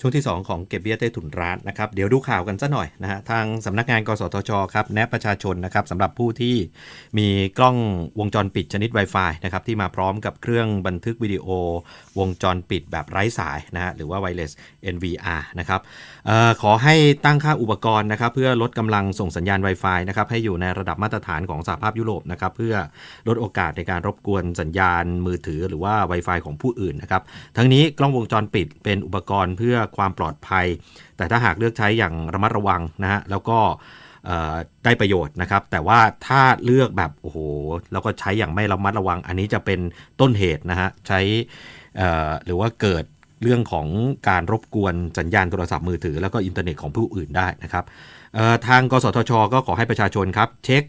ช่วงที่ 2 ของเก็บเบี้ยใต้ถุนร้านนะครับเดี๋ยวดูข่าวกันซะหน่อยนะฮะทางสำนักงานกสทชครับแนะประชาชนนะครับสำหรับผู้ที่มีกล้องวงจรปิดชนิด Wi-Fi นะครับที่มาพร้อมกับเครื่องบันทึกวิดีโอวงจรปิดแบบไร้สายนะฮะหรือว่า Wireless NVR นะครับออขอให้ตั้งค่าอุปกรณ์นะครับเพื่อลดกำลังส่งสัญญาณ Wi-Fi นะครับให้อยู่ในระดับมาตรฐานของสหภาพยุโรปนะครับเพื่อลดโอกาสในการรบกวนสัญญาณมือถือ หรือว่า Wi-Fi ของผู้อื่นนะครับทั้งนี้กล้องวงจรปิดเป็นอุปกรณ์เพื่อความปลอดภัย แต่ถ้าหากเลือกใช้อย่างระมัดระวังนะฮะแล้วก็ได้ประโยชน์นะครับ แต่ว่าถ้าเลือกแบบโอ้โหแล้วก็ใช้อย่างไม่ระมัดระวัง อันนี้จะเป็นต้นเหตุนะฮะใช้หรือว่าเกิดเรื่องของการรบกวนสัญญาณโทรศัพท์มือถือ แล้วก็อินเทอร์เน็ตของผู้อื่นได้นะครับทางกสทช ก็ขอให้ประชาชนครับเช็ค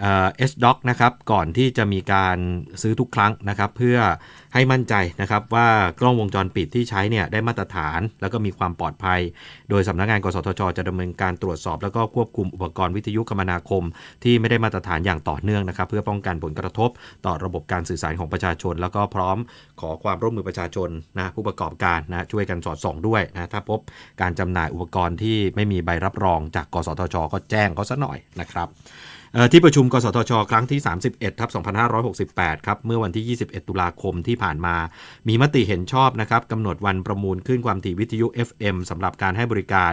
เอ่อ SDoc นะครับก่อนที่จะมีการซื้อทุกครั้งนะครับ เพื่อ ให้มั่นใจนะครับว่ากล้องวงจรปิดที่ใช้เนี่ยได้มาตรฐาน แล้วก็มีความปลอดภัย โดยสำนักงานกสทช จะดำเนินการตรวจสอบ แล้วก็ควบคุมอุปกรณ์วิทยุคมนาคม ที่ไม่ได้มาตรฐานอย่างต่อเนื่องนะครับ เพื่อป้องกันผลกระทบต่อระบบการสื่อสารของประชาชน แล้วก็พร้อมขอความร่วมมือประชาชนนะผู้ประกอบการนะช่วยกันสอดส่องด้วยนะถ้าพบการจำหน่ายอุปกรณ์ที่ไม่มีใบรับรองจากกสทช ก็แจ้งเขาซะหน่อยนะครับที่ประชุมกสทช ครั้งที่ 31ทับ2568 ครับเมื่อวันที่ 21 ตุลาคมที่ผ่านมา มีมติเห็นชอบนะครับกำหนดวันประมูลขึ้นความถี่วิทยุ FM สำหรับการให้บริการ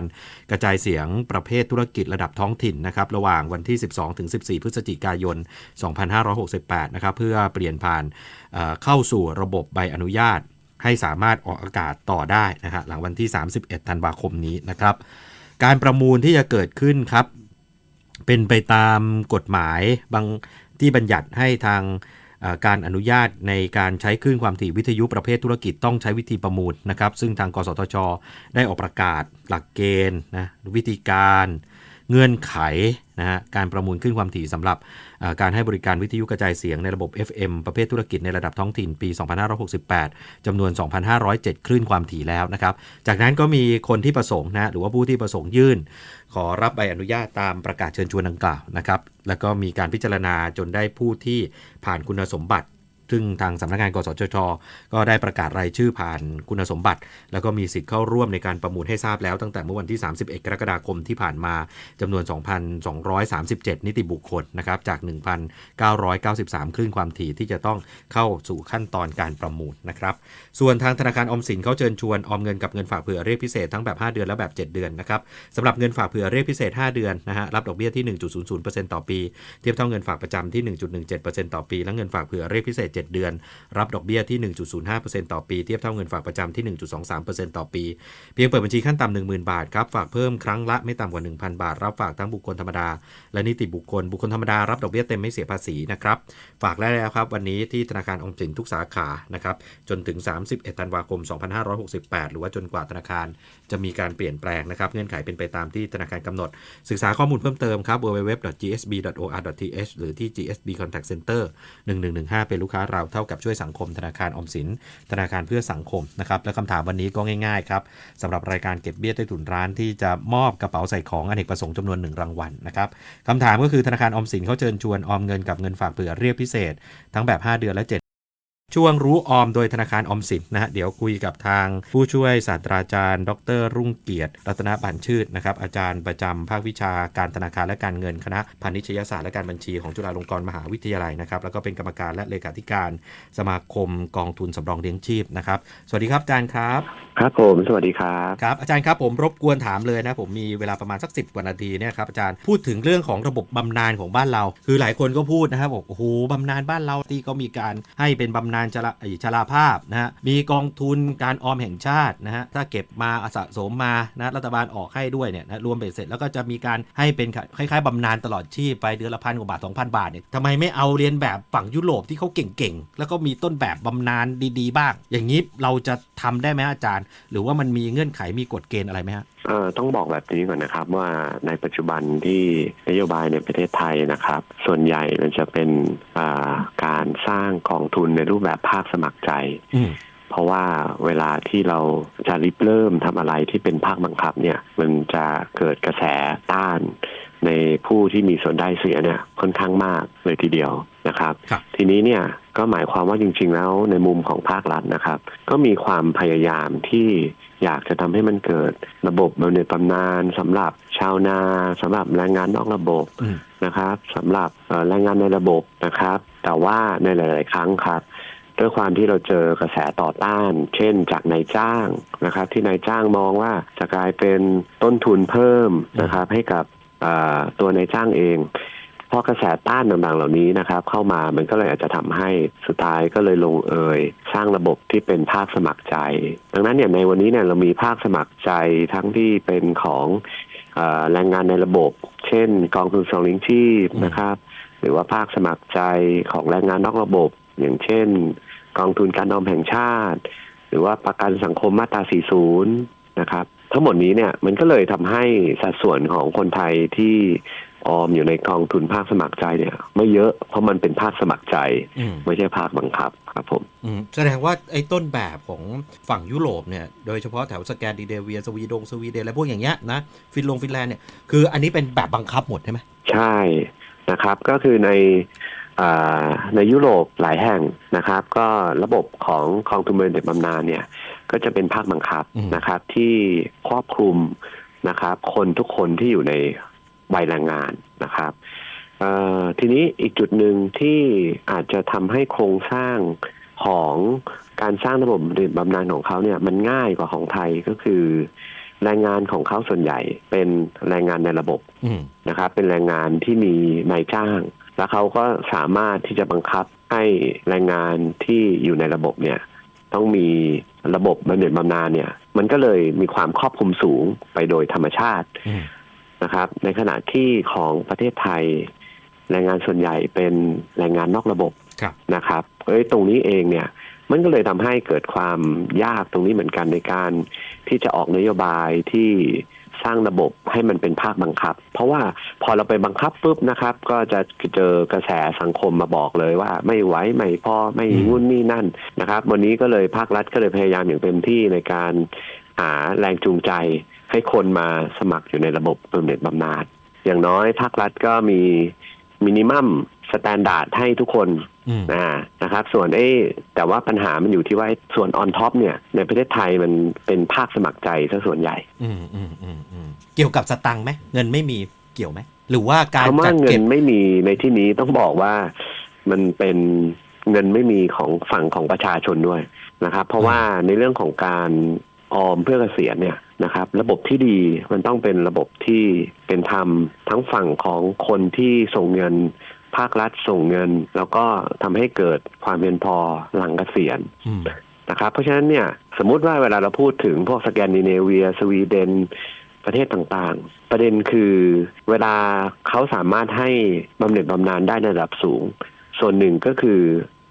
กระจายเสียงประเภทธุรกิจระดับท้องถิ่นนะครับระหว่างวันที่ 12 ถึง 14 พฤศจิกายน 2568 นะครับเพื่อเปลี่ยนผ่านเเข้าสู่ระบบใบอนุญาต ให้สามารถออกอากาศต่อได้นะฮะหลังวันที่ 31 ธันวาคมนี้นะครับการประมูลที่จะเกิดขึ้นครับ เป็นไปตามกฎหมายบางที่บัญญัติให้ทางการอนุญาตในการใช้คลื่นความถี่วิทยุประเภทธุรกิจต้องใช้วิธีประมูลนะครับ ซึ่งทางกสทช ได้ออกประกาศหลักเกณฑ์นะวิธีการ เงื่อนไขนะฮะการประมูลขึ้นความถี่สำหรับการให้บริการวิทยุกระจายเสียงในระบบ FM ประเภทธุรกิจในระดับท้องถิ่นปี 2568จำนวน 2,507 คลื่นความถี่แล้วนะครับ จากนั้นก็มีคนที่ประสงค์นะหรือว่าผู้ที่ประสงค์ยื่น ขอรับใบอนุญาตตามประกาศเชิญชวนดังกล่าวนะครับ แล้วก็มีการพิจารณาจนได้ผู้ที่ผ่านคุณสมบัติ ซึ่งทางสำนักงานกสทชก็ได้ประกาศรายชื่อผ่านคุณสมบัติ แล้วก็มีสิทธิ์เข้าร่วมในการประมูลให้ทราบแล้วตั้งแต่เมื่อวันที่ 31 กรกฎาคมที่ผ่านมาจำนวน 2,237 นิติบุคคลนะครับจาก 1,993 คลื่นความถี่ที่จะต้องเข้าสู่ขั้นตอนการประมูลนะครับส่วนทางธนาคารออมสินเขาเชิญชวนออมเงินกับเงินฝากเผื่อเรียกพิเศษทั้งแบบ 5 เดือนและแบบ 7 เดือนนะครับสำหรับเงินฝากเผื่อเรียกพิเศษ 5 เดือนนะฮะรับดอกเบี้ยที่ 1.00%ต่อปี เทียบเท่าเงินฝากประจำที่ 1.17%ต่อปี และเงินฝากเผื่อเรียกพิเศษ7 เดือน รับดอกเบี้ยที่ 1.05%ต่อปี เทียบเท่าเงินฝากประจำที่ 1.23%ต่อปี เพียงเปิดบัญชีขั้นต่ำ10,000 บาทครับ ฝากเพิ่มครั้งละไม่ต่ำกว่า 1,000 บาท รับฝากทั้งบุคคลธรรมดา และนิติบุคคล บุคคลธรรมดารับดอกเบี้ยเต็มไม่เสียภาษีนะครับ ฝากได้แล้วครับวันนี้ที่ธนาคารออมสินทุกสาขา นะครับ จนถึง 31 ธันวาคม 2568 หรือว่าจนกว่าธนาคารจะมีการเปลี่ยนแปลงนะครับ เงื่อนไขเป็นไปตามที่ธนาคารกำหนด ศึกษาข้อมูลเพิ่มเติมครับ www.gsb.or.th หรือที่ GSB Contact Center 1115 เป็นลูกค้าเราเท่ากับช่วยสังคมธนาคารอมสิน ธนาคารเพื่อสังคมนะครับและคำถามวันนี้ก็ง่ายๆครับสำหรับรายการเก็บเบี้ยใต้ถุนร้านที่จะมอบกระเป๋าใส่ของอเนกประสงค์จำนวนหนึ่งรางวัลนะครับคำถามก็คือธนาคารอมสินเขาเชิญชวนออมเงินกับเงินฝากเผื่อเรียกพิเศษ ทั้งแบบ 5 เดือนและ7 ช่วงรู้ออมโดยธนาคารออมสินนะฮะเดี๋ยวคุยกับทางผู้ช่วยศาสตราจารย์ ดร รุ่งเกียรติ รัตนบัญชื่นนะครับอาจารย์ประจำภาควิชาการธนาคารและการเงินคณะพาณิชยศาสตร์และการบัญชีของจุฬาลงกรณ์มหาวิทยาลัยนะครับแล้วก็เป็นกรรมการและเลขาธิการสมาคมกองทุนสำรองเลี้ยงชีพนะครับสวัสดีครับอาจารย์ครับ ครับผมสวัสดีครับครับอาจารย์ครับผมรบกวนถามเลยนะผมมีเวลาประมาณสักสิบกว่านาทีเนี่ยครับอาจารย์พูดถึงเรื่องของระบบบำนาญของบ้านเรา คือหลายคนก็พูดนะครับบอกโอ้โหบำนาญบ้านเราที่ก็มีการให้เป็นบำนาญชราชราภาพนะฮะมีกองทุนการออมแห่งชาตินะฮะถ้าเก็บมาสะสมมานะรัฐบาลออกให้ด้วยเนี่ยนะรวมเบ็ดเสร็จแล้วก็จะมีการให้เป็นคล้ายๆบำนาญตลอดชีพไปเดือนละพันกว่าบาทสองพันบาทเนี่ยทำไมไม่เอาเรียนแบบฝั่งยุโรปที่เขาเก่งๆ แล้วก็มีต้นแบบบำนาญดีๆ บ้าง อย่างนี้เราจะทำได้ไหมอาจารย์ หรือว่ามันมีเงื่อนไขมีกฎเกณฑ์อะไรไหมฮะเอ่อต้องบอกแบบนี้ก่อนนะครับว่าในปัจจุบันที่นโยบายในประเทศไทยนะครับ ส่วนใหญ่มันจะเป็นอ่า การสร้างกองทุนในรูปแบบภาคสมัครใจอืมเพราะว่าเวลาที่เราจะริบเริ่มทำอะไรที่เป็นภาคบังคับเนี่ย มันจะเกิดกระแสต้านในผู้ที่มีส่วนได้เสียเนี่ยค่อนข้างมากเลยทีเดียวนะครับครับทีนี้เนี่ยก็หมายความว่าจริง ๆ แล้วในมุมของภาครัฐนะครับ ก็มีความพยายามที่อยากจะทำให้มันเกิดระบบบำเหน็จบำนาญสำหรับชาวนาสำหรับแรงงานนอกระบบอืมนะครับสำหรับเอ่อแรงงานในระบบนะครับ แต่ว่าในหลาย ๆ ครั้งครับด้วยความที่เราเจอกระแสต่อต้าน เช่นจากนายจ้างนะครับ ที่นายจ้างมองว่าจะกลายเป็นต้นทุนเพิ่มนะครับ ให้กับตัวนายจ้างเองเพราะกระแสต้านต่างๆเหล่านี้นะครับ เข้ามามันก็เลยอาจจะทำให้สุดท้ายก็เลยลงเอยสร้างระบบที่เป็นภาคสมัครใจ ดังนั้นเนี่ยในวันนี้เนี่ยเรามีภาคสมัครใจทั้งที่เป็นของอแรงงานในระบบ เช่น กองทุนสองลิงชีพนะครับ หรือว่าภาคสมัครใจของแรงงานนอกระบบ อย่างเช่น กองทุนการออมแห่งชาติ หรือว่าประกันสังคมมาตรา 40 นะครับ ทั้งหมดนี้เนี่ยมันก็เลยทำให้สัดส่วนของคนไทยที่ออมอยู่ในกองทุนภาคสมัครใจเนี่ย ไม่เยอะเพราะมันเป็นภาคสมัครใจอืมไม่ใช่ภาคบังคับครับผมอืมแสดงว่าไอ้ต้นแบบของฝั่งยุโรปเนี่ยโดยเฉพาะแถวสแกนดิเนเวียสวีดงสวีเดนอะไรพวกอย่างเงี้ยนะฟินลงฟินแลนด์เนี่ยคืออันนี้เป็นแบบบังคับหมดใช่ไหมใช่ นะครับ ก็คือในอ่าในยุโรปหลายแห่งนะครับ ก็ระบบของกองทุนบำเหน็จบำนาญเนี่ย ก็จะเป็นภาคบังคับอืมนะครับ ที่ครอบคลุมนะครับ คนทุกคนที่อยู่ในวัยแรงงานนะครับเอ่อทีนี้อีกจุดหนึ่งที่อาจจะทำให้โครงสร้างของการสร้างระบบบำเหน็จบำนาญของเขาเนี่ย มันง่ายกว่าของไทยก็คือ แรงงานของเขาส่วนใหญ่เป็นแรงงานในระบบอืมนะครับ เป็นแรงงานที่มีนายจ้าง แล้วเขาก็สามารถที่จะบังคับให้แรงงานที่อยู่ในระบบเนี่ย ต้องมีระบบบำเหน็จบำนาญเนี่ย มันก็เลยมีความครอบคลุมสูงไปโดยธรรมชาติอืมนะครับ ในขณะที่ของประเทศไทย แรงงานส่วนใหญ่เป็นแรงงานนอกระบบครับนะครับ เอ้ยตรงนี้เองเนี่ย มันก็เลยทำให้เกิดความยากตรงนี้เหมือนกันในการที่จะออกนโยบายที่สร้างระบบให้มันเป็นภาคบังคับ เพราะว่าพอเราไปบังคับปุ๊บนะครับ ก็จะเจอกระแสสังคมมาบอกเลยว่าไม่ไหวไม่พอไม่งุ่นนี่นั่นนะครับ วันนี้ก็เลยภาครัฐก็เลยพยายามอย่างเต็มที่ในการหาแรงจูงใจให้คนมาสมัครอยู่ในระบบบำเหน็จบำนาญอย่างน้อยภาครัฐก็มีมินิมัม สแตนดาร์ดให้ทุกคนอืมอ่านะครับ ส่วนเอ้แต่ว่าปัญหามันอยู่ที่ว่าส่วนออนท็อปเนี่ย ในประเทศไทยมันเป็นภาคสมัครใจซะส่วนใหญ่อืมอืมอืมอืมเกี่ยวกับสตังค์ไหมเงินไม่มีเกี่ยวไหม หรือว่าการคำว่าจัดเงิเก็นบไม่มีในที่นี้ต้องบอกว่ามันเป็นเงินไม่มีของฝั่งของประชาชนด้วยนะครับ เพราะว่าในเรื่องของการออมเพื่อเกษียณเนี่ยนะครับ ระบบที่ดีมันต้องเป็นระบบที่เป็นธรรมทั้งฝั่งของคนที่ส่งเงิน ภาครัฐส่งเงิน แล้วก็ทำให้เกิดความเพียงพอหลังเกษียณอืมนะครับ เพราะฉะนั้นเนี่ยสมมุติว่าเวลาเราพูดถึงพวกสแกนดิเนเวีย สวีเดนประเทศต่างๆ ประเด็นคือเวลาเขาสามารถให้บำเหน็จบำนาญได้ในระดับสูง ส่วนหนึ่งก็คือ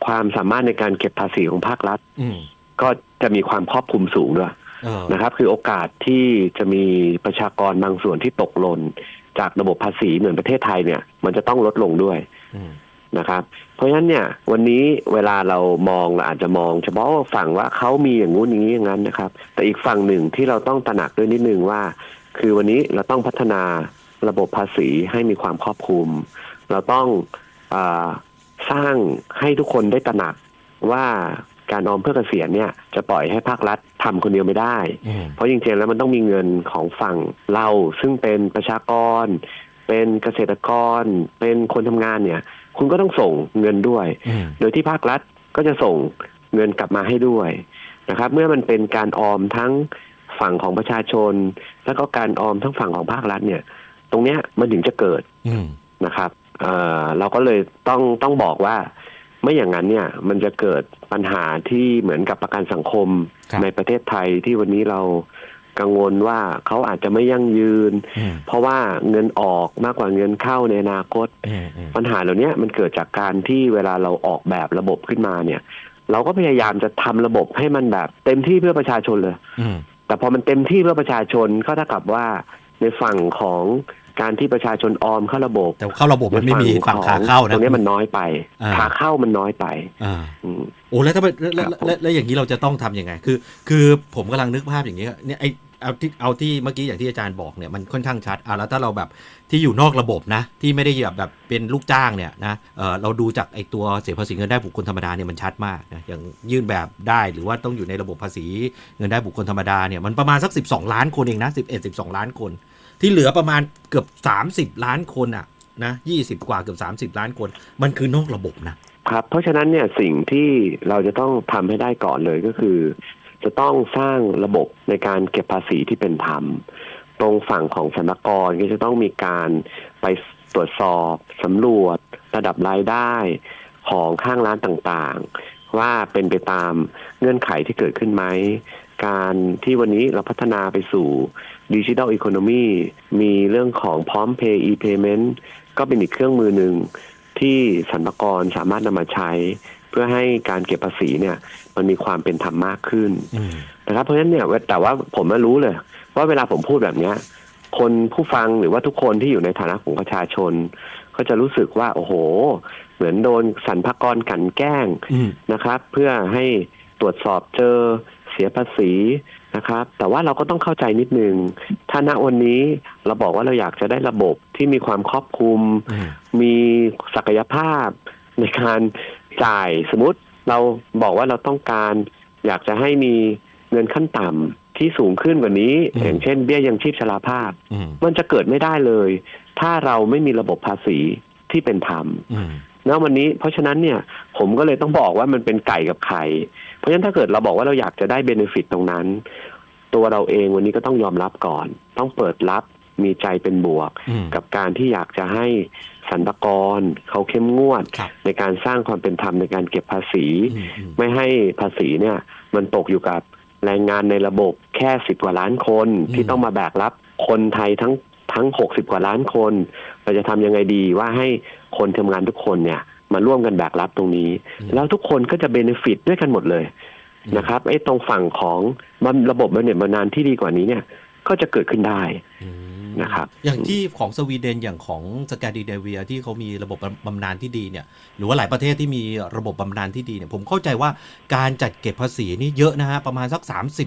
ความสามารถในการเก็บภาษีของภาครัฐอืมก็จะมีความครอบคลุมสูงด้วยเออนะครับ คือโอกาสที่จะมีประชากรบางส่วนที่ตกหล่น จากระบบภาษีเหมือนประเทศไทยเนี่ย มันจะต้องลดลงด้วยอืมนะครับ เพราะฉะนั้นเนี่ยวันนี้เวลาเรามองเราอาจจะมอง เฉพาะว่าฝั่งว่าเขามีอย่างงู้นอย่างนี้อย่างนั้นนะครับ แต่อีกฝั่งหนึ่งที่เราต้องตระหนักด้วยนิดนึงว่า คือวันนี้เราต้องพัฒนาระบบภาษีให้มีความครอบคลุม เราต้องอาสร้างให้ทุกคนได้ตระหนักว่า การออมเพื่อเกษียณเนี่ยจะปล่อยให้ภาครัฐทำคนเดียวไม่ได้อืมเพราะจริงๆแล้วมันต้องมีเงินของฝั่งเราซึ่งเป็นประชากร เป็นเกษตรกร เป็นคนทำงานเนี่ย คุณก็ต้องส่งเงินด้วยอืมโดยที่ภาครัฐก็จะส่งเงินกลับมาให้ด้วยนะครับ เมื่อมันเป็นการออมทั้งฝั่งของประชาชน แล้วก็การออมทั้งฝั่งของภาครัฐเนี่ย ตรงเนี้ยมันถึงจะเกิดอืมนะครับเอ่อเราก็เลยต้องต้องบอกว่า ไม่อย่างนั้นเนี่ยมันจะเกิดปัญหาที่เหมือนกับประกันสังคมครับในประเทศไทยที่วันนี้เรากังวลว่าเขาอาจจะไม่ยั่งยืนอืมเพราะว่าเงินออกมากกว่าเงินเข้าในอนาคตอืมอืมปัญหาเหล่านี้มันเกิดจากการที่เวลาเราออกแบบระบบขึ้นมาเนี่ย เราก็พยายามจะทำระบบให้มันแบบ เต็มที่เพื่อประชาชนเลยอืมแต่พอมันเต็มที่เพื่อประชาชนก็เท่ากับว่าในฝั่งของ การที่ประชาชนออมเข้าระบบ แต่เข้าระบบมันไม่มีฝั่งขอขาเข้านะตรงนี้มันน้อยไปอ่าขาเข้ามันน้อยไปอ่าอืมโอ้แล้วถ้าเป็นแล้วแล้วครับผมแล้วแล้วอย่างนี้เราจะต้องทำยังไง คือ คือผมกำลังนึกภาพอย่างนี้ยเนี่ยไอเอาที่เอาที่เมื่อกี้อย่างที่อาจารย์บอกเนี่ยมันค่อนข้างชัดอะแล้วถ้าเราแบบที่อยู่นอกระบบนะ ที่ไม่ได้แบบแบบเป็นลูกจ้างเนี่ยนะเออเราดูจากไอตัวเสียภาษีเงินได้บุคคลธรรมดาเนี่ยมันชัดมากนะอย่างยื่นแบบได้หรือว่าต้องอยู่ในระบบภาษีเงินได้บุคคลธรรมดาเนี่ยมันประมาณสัก 12 ล้านคนเองนะ11 12 ล้านคน ที่เหลือประมาณเกือบ 30 ล้านคนอะนะ20กว่าเกือบ30ล้านคน มันคือนอกระบบนะครับ เพราะฉะนั้นเนี่ยสิ่งที่เราจะต้องทำให้ได้ก่อนเลยก็คือ จะต้องสร้างระบบในการเก็บภาษีที่เป็นธรรม ตรงฝั่งของสรรพากรก็จะต้องมีการไปตรวจสอบสำรวจ ระดับรายได้ของข้างร้านต่างๆ ว่าเป็นไปตามเงื่อนไขที่เกิดขึ้นไหม การที่วันนี้เราพัฒนาไปสู่ดิจิ t a ลอีโคโนมีมีเรื่องของพร้อมเพย์ e-payment ก็เป็นอีกเครื่องมือหนึ่งที่สรรพากรสามารถนำมาใช้ เพื่อให้การเก็บภาษีเนี่ย มันมีความเป็นธรรมมากขึ้นอืมนะครับเพราะฉะนั้นเนี่ยแต่ว่าผมไม่รู้เลย ว่าเวลาผมพูดแบบเนี้ยคนผู้ฟังหรือว่าทุกคนที่อยู่ในฐานะของประชาชน ก็จะรู้สึกว่า โอ้โห เหมือนโดนสรรพากรกลันแกล้งอืมนะครับ เพื่อให้ตรวจสอบเจอ เสียภาษีนะครับ แต่ว่าเราก็ต้องเข้าใจนิดนึง ถ้าณวันนี้เราบอกว่าเราอยากจะได้ระบบที่มีความครอบคลุมอืมมีศักยภาพในการจ่ายสมมติเราบอกว่าเราต้องการอยากจะให้มีเงินขั้นต่ำที่สูงขึ้นกว่านี้อืมอย่างเช่นเบี้ยยังชีพชราภาพอืมมันจะเกิดไม่ได้เลย ถ้าเราไม่มีระบบภาษีที่เป็นธรรมอืม ณวันนี้เพราะฉะนั้นเนี่ยผมก็เลยต้องบอกว่ามันเป็นไก่กับไข่เพราะฉะนั้นถ้าเกิดเราบอกว่าเราอยากจะได้เบนฟิตตรงนั้น ตัวเราเองวันนี้ก็ต้องยอมรับก่อน ต้องเปิดรับมีใจเป็นบวกอืมกับการที่อยากจะให้สรรพากรเขาเข้มงวดครับในการสร้างความเป็นธรรมในการเก็บภาษีอืมอืมไม่ให้ภาษีเนี่ย มันตกอยู่กับแรงงานในระบบแค่สิบกว่าล้านคนอืมที่ต้องมาแบกรับคนไทยทั้งทั้งหกสิบกว่าล้านคน เราจะทำยังไงดีว่าให้ คนทำงานทุกคนเนี่ยมาร่วมกันแบกรับตรงนี้ แล้วทุกคนก็จะเบนฟิตด้วยกันหมดเลยนะครับไอ้ตรงฝั่งของมันระบบบำเหน็จบำนาญที่ดีกว่านี้เนี่ย ก็จะเกิดขึ้นได้อืม นะครับอย่างที่ของสวีเดนอย่างของสแกนดิเนเวียที่เขามีระบบบำนาญที่ดีเนี่ยหรือว่าหลายประเทศที่มีระบบบำนาญที่ดีเนี่ยผมเข้าใจว่าการจัดเก็บภาษีนี่เยอะนะฮะประมาณสัก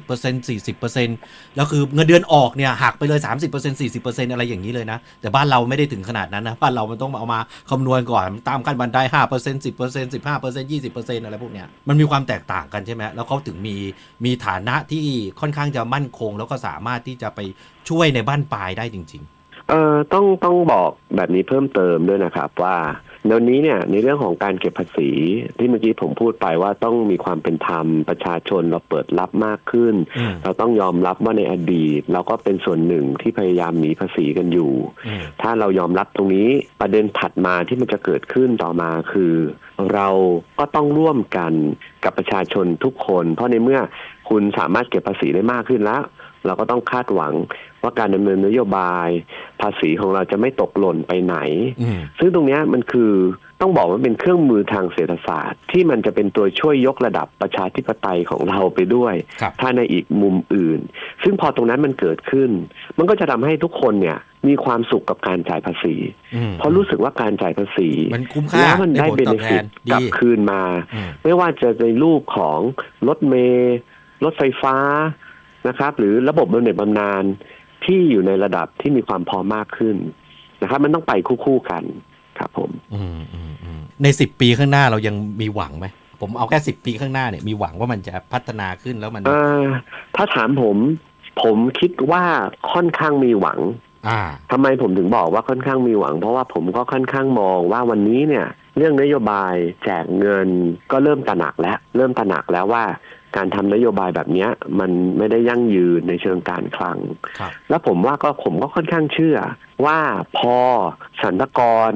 30% 40%แล้วคือเงินเดือนออกเนี่ยหักไปเลย 30% 40%อะไรอย่างนี้เลยนะ แต่บ้านเราไม่ได้ถึงขนาดนั้นนะบ้านเรามันต้องเอามาคำนวณก่อนตามขั้นบันได5% 10% 15% 20%อะไรพวกเนี้ยมันมีความแตกต่างกันใช่ไหมแล้วเขาถึงมีมีฐานะที่ค่อนข้างจะมั่นคงแล้วก็สามารถที่จะไป ช่วยในบ้านปลายได้จริงเอ่อต้องต้องบอกแบบนี้เพิ่มเติมด้วยนะครับว่าเดี๋ยวนี้เนี่ยในเรื่องของการเก็บภาษี ที่เมื่อกี้ผมพูดไปว่าต้องมีความเป็นธรรมประชาชนเราเปิดรับมากขึ้น อืม เราต้องยอมรับว่าในอดีต เราก็เป็นส่วนหนึ่งที่พยายามหนีภาษีกันอยู่ๆอืม ถ้าเรายอมรับตรงนี้ประเด็นถัดมาที่มันจะเกิดขึ้นต่อมาคือ เราก็ต้องร่วมกันกับประชาชนทุกคน เพราะในเมื่อคุณสามารถเก็บภาษีได้มากขึ้นแล้ว เราก็ต้องคาดหวังว่าการดำเนินนโยบาย ภาษีของเราจะไม่ตกหล่นไปไหนอืมซึ่งตรงเนี้ยมันคือต้องบอกว่าเป็นเครื่องมือทางเศรษฐศาสตร์ ที่มันจะเป็นตัวช่วยยกระดับประชาธิปไตยของเราไปด้วยครับถ้าในอีกมุมอื่น ซึ่งพอตรงนั้นมันเกิดขึ้น มันก็จะทำให้ทุกคนเนี่ยมีความสุขกับการจ่ายภาษีอืมเพราะรู้สึกว่าการจ่ายภาษีมันคุ้มค่าแล้วมันได้ผลเบตนอบแทฟิตนกลัดีบคืนมาอืมไม่ว่าจะในรูปของรถเมล์รถไฟฟ้า นะครับ หรือระบบบำเหน็จบำนาญที่อยู่ในระดับที่มีความพอมากขึ้นนะครับ มันต้องไปคู่ๆกันครับผมอืมอืมอืมในสิบปีข้างหน้าเรายังมีหวังไหมผมเอาแค่สิบปีข้างหน้าเนี่ยมีหวังว่ามันจะพัฒนาขึ้นแล้วมันเอ่อถ้าถามผมผมคิดว่าค่อนข้างมีหวังอ่าทำไมผมถึงบอกว่าค่อนข้างมีหวัง เพราะว่าผมก็ค่อนข้างมองว่าวันนี้เนี่ย เรื่องนโยบายแจกเงินก็เริ่มตระหนักแล้ว เริ่มตระหนักแล้วว่า การทำนโยบายแบบเนี้ยมันไม่ได้ยั่งยืนในเชิงการคลังครับแล้วผมว่าก็ผมก็ค่อนข้างเชื่อ ว่าพอสรรพากร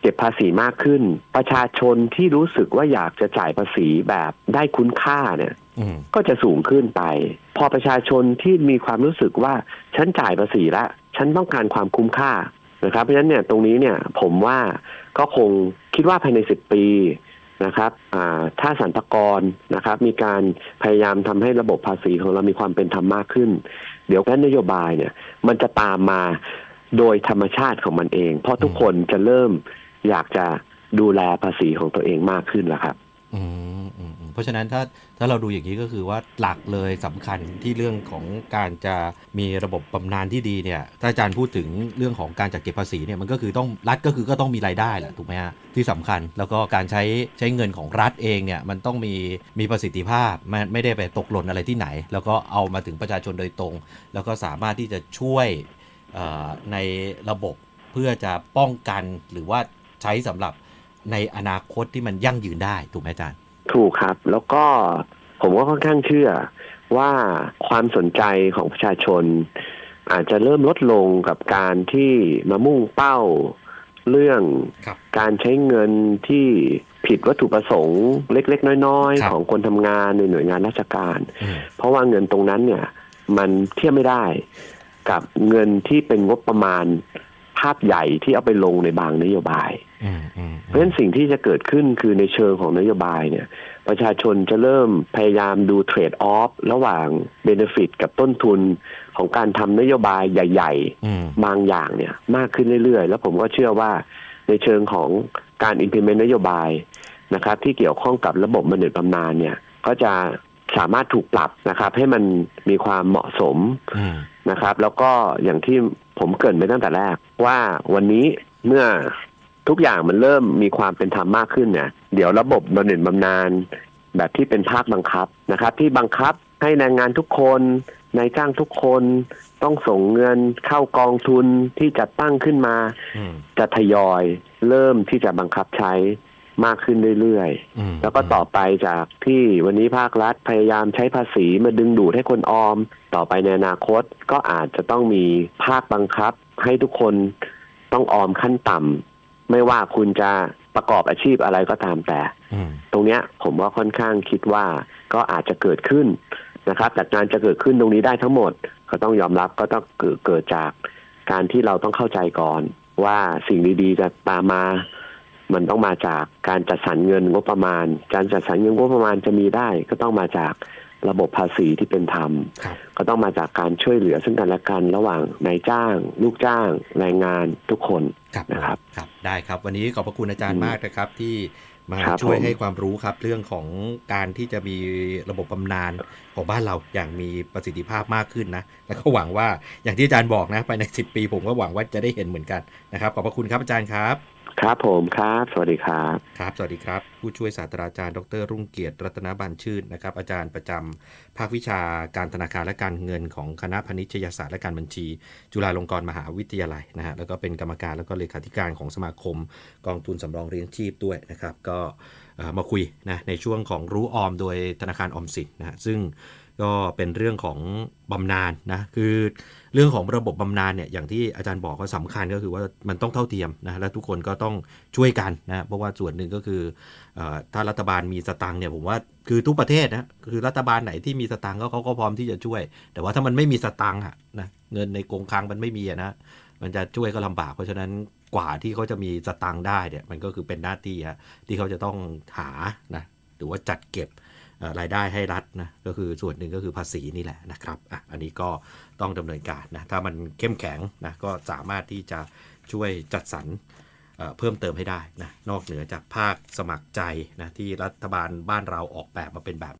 เก็บภาษีมากขึ้น ประชาชนที่รู้สึกว่าอยากจะจ่ายภาษีแบบได้คุ้นค่าเนี่ยอืมก็จะสูงขึ้นไป พอประชาชนที่มีความรู้สึกว่าฉันจ่ายภาษีละฉันต้องการความคุ้มค่านะครับ เพราะฉะนั้นเนี่ยตรงนี้เนี่ยผมว่าก็คงคิดว่าภายในสิบปี นะครับถ้าสรรพากรนะครับ มีการพยายามทำให้ระบบภาษีของเรามีความเป็นธรรมมากขึ้น เดี๋ยวแค่นโยบายเนี่ย มันจะตามมาโดยธรรมชาติของมันเอง เพราะทุกคนจะเริ่มอยากจะดูแลภาษีของตัวเองมากขึ้นแล้วครับ อืม เพราะฉะนั้นถ้าถ้าเราดูอย่างนี้ก็คือว่าหลักเลยสำคัญที่เรื่องของการจะมีระบบบำนาญที่ดีเนี่ยถ้าอาจารย์พูดถึงเรื่องของการจัดเก็บภาษีเนี่ยมันก็คือต้องรัฐก็คือก็ต้องมีรายได้แหละถูกไหมฮะที่สำคัญแล้วก็การใช้ใช้เงินของรัฐเองเนี่ยมันต้องมีมีประสิทธิภาพมันไม่ได้ไปตกหล่นอะไรที่ไหน แล้วก็เอามาถึงประชาชนโดยตรง แล้วก็สามารถที่จะช่วยในระบบเพื่อจะป้องกันหรือว่าใช้สำหรับในอนาคตที่มันยั่งยืนได้ ถูกไหมอาจารย์ ถูกครับ แล้วก็ผมก็ค่อนข้างเชื่อว่าความสนใจของประชาชน อาจจะเริ่มลดลงกับการที่มามุ่งเป้าเรื่องครับการใช้เงินที่ผิดวัตถุประสงค์เล็ก ๆ น้อยครับๆของคนทำงานในหน่วยงานราชการอืมเพราะว่าเงินตรงนั้นเนี่ย มันเทียบไม่ได้กับเงินที่เป็นงบประมาณภาพใหญ่ที่เอาไปลงในบางนโยบายอืมอืม เพราะฉะนั้นสิ่งที่จะเกิดขึ้นคือในเชิงของนโยบายเนี่ย ประชาชนจะเริ่มพยายามดูเทรดออฟระหว่างเบนฟิตกับต้นทุนของการทำนโยบายใหญ่อืมๆบางอย่างเนี่ย มากขึ้นเรื่อยๆ แล้วผมก็เชื่อว่าในเชิงของการ implement นโยบายนะครับ ที่เกี่ยวข้องกับระบบบำเหน็จบำนาญเนี่ย ก็จะสามารถถูกปรับนะครับ ให้มันมีความเหมาะสมอืมนะครับ แล้วก็อย่างที่ผมเกรินไปตั้งแต่แรกว่าวันนี้เมื่อ ทุกอย่างมันเริ่มมีความเป็นธรรมมากขึ้นเนี่ยเดี๋ยวระบบบำเหน็จบำนาญแบบที่เป็นภาคบังคับนะครับ ที่บังคับให้แรงงานทุกคนนายจ้างทุกคนต้องส่งเงินเข้ากองทุนที่จัดตั้งขึ้นมาอืมจะทยอยเริ่มที่จะบังคับใช้มากขึ้นเรื่อยๆอืมแล้วก็ต่อไปจากที่วันนี้ภาครัฐพยายามใช้ภาษีมาดึงดูดให้คนออม ต่อไปในอนาคตก็อาจจะต้องมีภาคบังคับให้ทุกคนต้องออมขั้นต่ำ ไม่ว่าคุณจะประกอบอาชีพอะไรก็ตามแต่อืมตรงเนี้ยผมว่าค่อนข้างคิดว่าก็อาจจะเกิดขึ้นนะครับ แต่การจะเกิดขึ้นตรงนี้ได้ทั้งหมด ก็ต้องยอมรับก็ต้องเกิดเกิดจากการที่เราต้องเข้าใจก่อน ว่าสิ่งดีๆจะตามมา มันต้องมาจากการจัดสรรเงินงบประมาณ การจัดสรรเงินงบประมาณจะมีได้ ก็ต้องมาจาก ระบบภาษีที่เป็นธรรมครับก็ต้องมาจากการช่วยเหลือซึ่งกันและกันระหว่างนายจ้าง ลูกจ้าง แรงงานทุกคนครับนะครับครับได้ครับ วันนี้ขอบพระคุณอาจารย์อืมมากนะครับที่มาครับช่วยผมให้ความรู้ครับเรื่องของการที่จะมีระบบบำนาญของบ้านเราอย่างมีประสิทธิภาพมากขึ้นนะ แล้วก็หวังว่าอย่างที่อาจารย์บอกนะภายใน 10 ปีผมก็หวังว่าจะได้เห็นเหมือนกันนะครับขอบพระคุณครับอาจารย์ครับ ครับผมครับ สวัสดีครับ ครับ สวัสดีครับ ผู้ช่วยศาสตราจารย์ดร รุ่งเกียรติรัตนบัญชื่นนะครับ อาจารย์ประจำภาควิชาการธนาคารและการเงินของคณะพณิชยศาสตร์และการบัญชี จุฬาลงกรณ์มหาวิทยาลัยนะฮะแล้วก็เป็นกรรมการแล้วก็เลขาธิการของสมาคม กองทุนสำรองเลี้ยงชีพด้วยนะครับ ก็มาคุยนะในช่วงของรู้ออมโดยธนาคารออมสินนะฮะซึ่ง ก็เป็นเรื่องของบำนาญนะคือเรื่องของระบบบำนาญเนี่ยอย่างที่อาจารย์บอกก็สำคัญก็คือว่ามันต้องเท่าเทียมนะและทุกคนก็ต้องช่วยกันนะเพราะว่าส่วนหนึ่งก็คือถ้ารัฐบาลมีสตังค์เนี่ยผมว่าคือทุกประเทศนะคือรัฐบาลไหนที่มีสตังค์ก็เขาก็พร้อมที่จะช่วย แต่ว่าถ้ามันไม่มีสตังค์อะนะเงินในกองคลังมันไม่มีนะมันจะช่วยก็ลำบากเพราะฉะนั้นกว่าที่เขาจะมีสตังค์ได้เนี่ยมันก็คือเป็นหน้าที่ฮะที่เขาจะต้องหานะหรือว่าจัดเก็บ รายได้ให้รัฐนะก็คือส่วนหนึ่งก็คือภาษีนี่แหละนะครับอะอันนี้ก็ต้องดำเนินการนะถ้ามันเข้มแข็งนะก็สามารถที่จะช่วยจัดสรรเอ่อเพิ่มเติมให้ได้นะนอกเหนือจากภาคสมัครใจนะที่รัฐบาลบ้านเราออกแบบมาเป็นแบบ